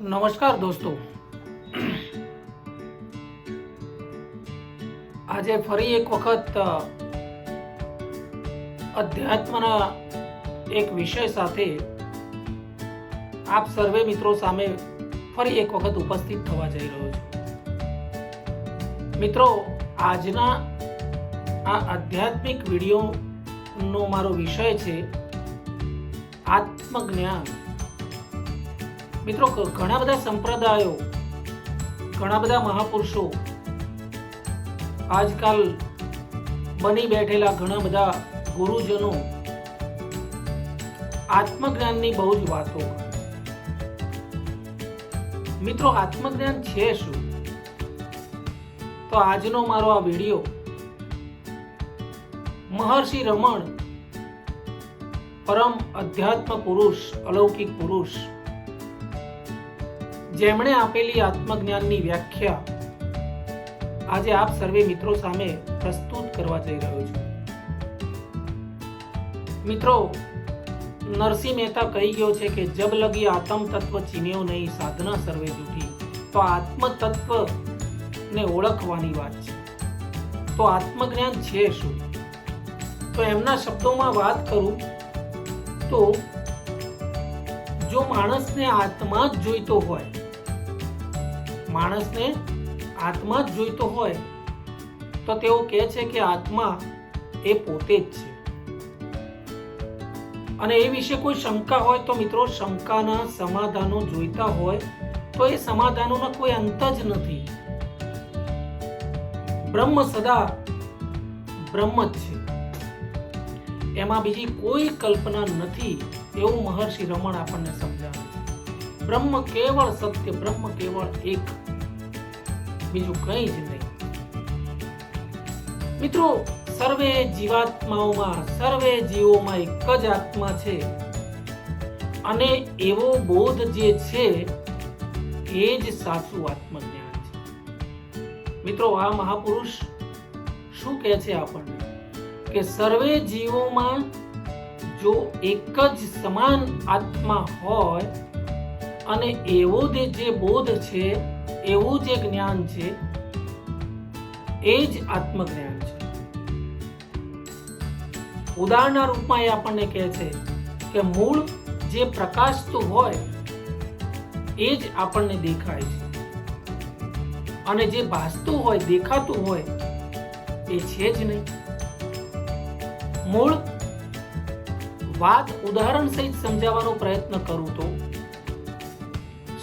નમસ્કાર દોસ્તો. આજે ફરી એક વખત અધ્યાત્મના એક વિષય સાથે આપ સર્વે મિત્રો સામે ફરી એક વખત ઉપસ્થિત થવા જઈ રહ્યો છું. મિત્રો, આજના આ આધ્યાત્મિક વિડીયોનો મારો વિષય છે આત્મજ્ઞાન. મિત્રો ઘણા બધા સંપ્રદાયો, ઘણા બધા મહાપુરુષો આજકાલ બની બેઠેલા ઘણા બધા ગુરુજનો આત્મજ્ઞાનની બહુ જ વાતો. મિત્રો, આત્મજ્ઞાન છે શું તો આજનો મારો આ વીડિયો મહર્ષિ રમણ પરમ અધ્યાત્મ પુરુષ, અલૌકિક પુરુષ જેમણે આપેલી આત્મજ્ઞાનની વ્યાખ્યા આજે આપ સર્વે મિત્રો સામે પ્રસ્તુત કરવા જઈ રહ્યો છું. મિત્રો, નરસિંહ મહેતા કહી ગયો છે કે જબ લગી આત્મ તત્વ ચીન્યો નહીં, સાધના સર્વે જૂઠી તો આત્મ તત્વ ને ઓળખવાની વાત છે. તો આત્મજ્ઞાન છે શું? તો એમના શબ્દોમાં વાત કરું તો જો માણસને આત્મા જ જોઈતો હોય માણસને આત્મા જ જોઈતો હોય, તો તેઓ કહે છે કે આત્મા એ પોતે જ છે. અને એ વિશે કોઈ શંકા હોય તો મિત્રો શંકાના સમાધાનો જોઈતા હોય, તો એ સમાધાનોના કોઈ અંત જ નથી. બ્રહ્મ સદા બ્રહ્મ જ છે. એમાં બીજી કોઈ કલ્પના નથી, એવું મહર્ષિ રમણ આપણને સમજાવે છે બ્રહ્મ કેવળ સત્ય, બ્રહ્મ કેવળ એક. બીજું કંઈ જ નહીં. મિત્રો, સર્વે જીવાત્માઓમાં, સર્વે જીવોમાં એક જ આત્મા છે. અને એવો બોધ જે છે, એ જ સાચું આત્મજ્ઞાન છે. મિત્રો, આ મહાપુરુષ શું કહે છે આપણને? કે સર્વે જીવોમાં જો એક જ સમાન આત્મા હોય અને એવો જે બોધ છે, એવું જે જ્ઞાન છે, એ જ આત્મજ્ઞાન છે. ઉદાહરણના રૂપમાં એ આપણને કહે છે કે મૂળ જે પ્રકાશતું હોય, એ જ આપણને દેખાય છે. અને જે ભાસતું હોય, દેખાતું હોય, એ છે જ નહીં. મૂળ વાત ઉદાહરણ સહિત સમજાવવાનો પ્રયત્ન કરું તો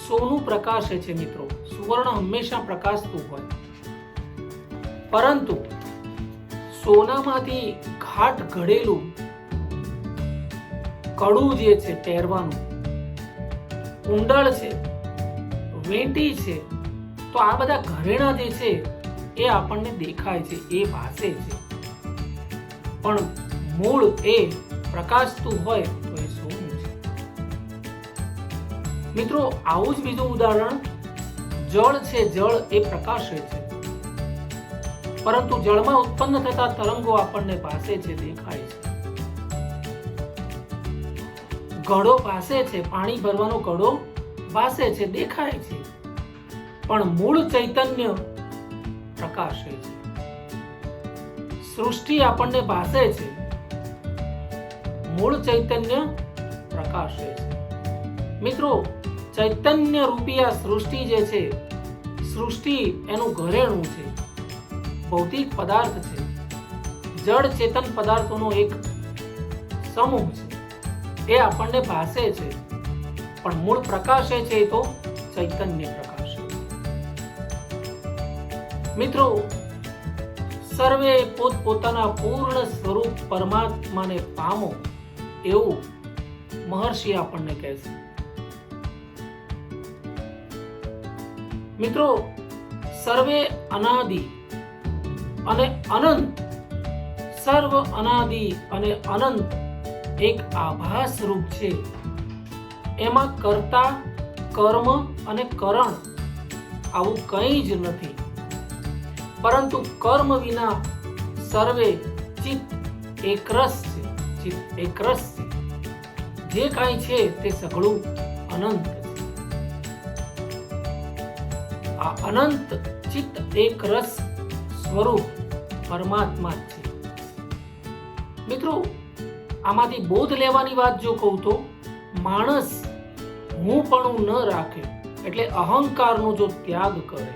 સોનું પ્રકાશે છે મિત્રો. સુવર્ણ હંમેશા પ્રકાશતું હોય. પરંતુ સોનામાંથી ઘાટ ઘડેલું કડું જે છે પહેરવાનું કુંડળ છે, વેંટી છે, તો આ બધા ઘરેણા જે છે એ આપણને દેખાય છે, એ ભાષે છે. પણ મૂળ એ પ્રકાશતું હોય મિત્રો, આવું જ બીજું ઉદાહરણ, જળ છે, જળ એ પ્રકાશે છે. પરંતુ જળમાં ઉત્પન્ન થતા તરંગો આપણને પાસે છે, દેખાય છે. ઘડો પાસે છે, પાણી ભરવાનો ઘડો પાસે છે, દેખાય છે. પણ મૂળ ચૈતન્ય પ્રકાશે છે. સૃષ્ટિ આપણને પાસે છે. મૂળ ચૈતન્ય પ્રકાશે છે. મિત્રો ચૈતન્ય રૂપી આ સૃષ્ટિ જે છે, સૃષ્ટિ એનું ઘરેણું છે, ભૌતિક પદાર્થ છે. જળ ચેતન પદાર્થોનો એક સમૂહ છે. એ આપણને ભાસે છે, પણ મૂળ પ્રકાશે છે એ તો ચૈતન્ય પ્રકાશ. મિત્રો, સર્વે પોતપોતાના પૂર્ણ સ્વરૂપ પરમાત્માને પામો એવું મહર્ષિ આપણને કહે છે. મિત્રો, સર્વે અનાદિ અને અનંત. સર્વ અનાદિ અને અનંત એક આભાસ રૂપ છે. એમાં કરતા, કર્મ અને કરણ આવું કંઈ જ નથી. પરંતુ કર્મ વિના સર્વે ચિત્ત એકરસ છે, ચિત્ત એકરસ છે. જે કાંઈ છે તે સઘળું અનંત. આ અનંત ચિત્ત એક રસ સ્વરૂપ પરમાત્મા છે. મિત્રો, આમાંથી બોધ લેવાની વાત જો કહું તો, માણસ હું પણ ન રાખે એટલે અહંકારનો જો ત્યાગ કરે.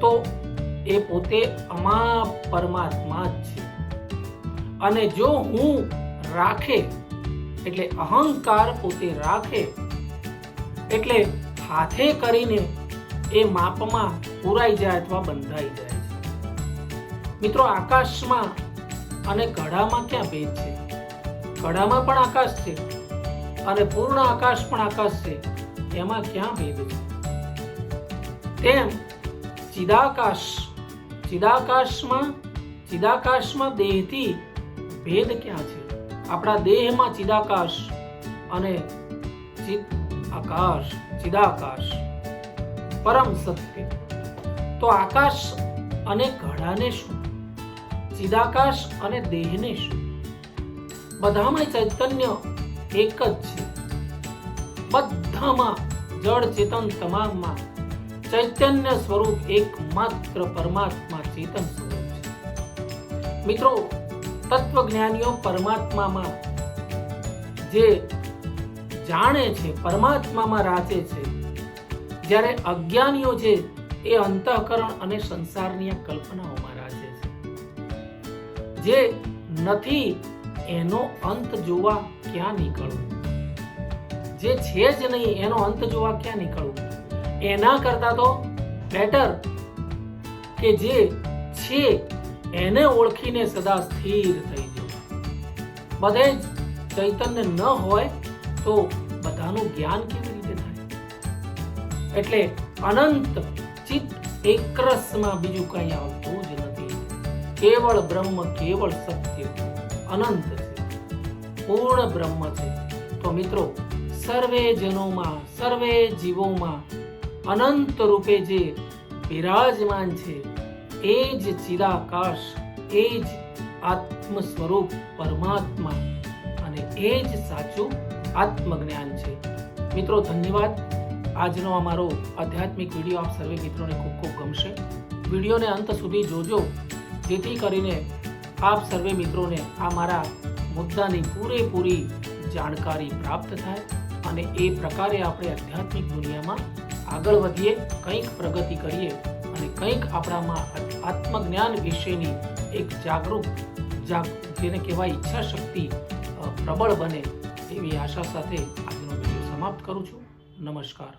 તો એ પોતે અમા પરમાત્મા જ છે. અને જો હું રાખે, એટલે અહંકાર પોતે રાખે, એટલે હાથે કરીને એ માપમાં પૂરાઈ જાય અથવા બંધાઈ જાય મિત્રો, આકાશમાં અને ઘડામાં ક્યાં ભેદ છે? ઘડામાં પણ આકાશ છે અને પૂર્ણ આકાશ પણ આકાશ છે. એમાં ક્યાં ભેદ છે? તેમ ચિદાકાશ, ચિદાકાશમાં ચિદાકાશમાં દેહથી ભેદ ક્યાં છે? આપણા દેહમાં ચિદાકાશ અને ચિદ આકાશ. ચિદાકાશ, પરમ સત્ય. તો આકાશ અને ઘડાને શું? ચિદાકાશ અને દેહને શું? બધામાં ચૈતન્ય એક જ છે. બધામાં જળ ચેતન તમામમાં ચૈતન્ય સ્વરૂપ એકમાત્ર પરમાત્મા ચેતન સ્વરૂપ છે. મિત્રો, તત્વજ્ઞાનીઓ પરમાત્મામાં જે જાણે છે, પરમાત્મામાં રાચે છે. જ્યારે અજ્ઞાનીઓ છે, એ અંતઃકરણ અને સંસારની કલ્પનાઓમાં રાચે છે. જે નથી, એનો અંત જોવા ક્યાં નીકળવું? જે છે જ નહીં, એનો અંત જોવા ક્યાં નીકળવું? એના કરતા તો બેટર કે જે છે, એને ઓળખીને સદા સ્થિર થઈ જવું. બધે જ ચૈતન્ય ન હોય તો બધાનું જ્ઞાન કેવી રીતે થાય? એટલે અનંત ચિત્ત એકરસમાં બીજું કંઈ આવતું જ નથી. કેવળ બ્રહ્મ, કેવળ સત્ય, અનંત છે. પૂર્ણ બ્રહ્મ છે. તો મિત્રો, સર્વે જનોમાં, સર્વે જીવોમાં અનંત રૂપે જે બિરાજમાન છે, એ જ ચિદાકાશ, એ જ આત્મ સ્વરૂપ પરમાત્મા અને એ જ સાચું આત્મજ્ઞાન છે. મિત્રો, ધન્યવાદ. આજનો અમારો આધ્યાત્મિક વીડિયો આપ સર્વે મિત્રોને ખૂબ ખૂબ ગમશે. વિડીયોને અંત સુધી જોજો. જેથી કરીને આપ સર્વે મિત્રોને આ મારા મુદ્દાની પૂરેપૂરી જાણકારી પ્રાપ્ત થાય અને એ પ્રકારે આપણે આધ્યાત્મિક દુનિયામાં આગળ વધીએ, કંઈક પ્રગતિ કરીએ અને કંઈક આપણામાં આત્મજ્ઞાન વિશેની એક જાગૃત જાગ, જેને કહેવાય ઈચ્છા શક્તિ પ્રબળ બને. એવી આશા સાથે આજનો વીડિયો સમાપ્ત કરું છું. નમસ્કાર.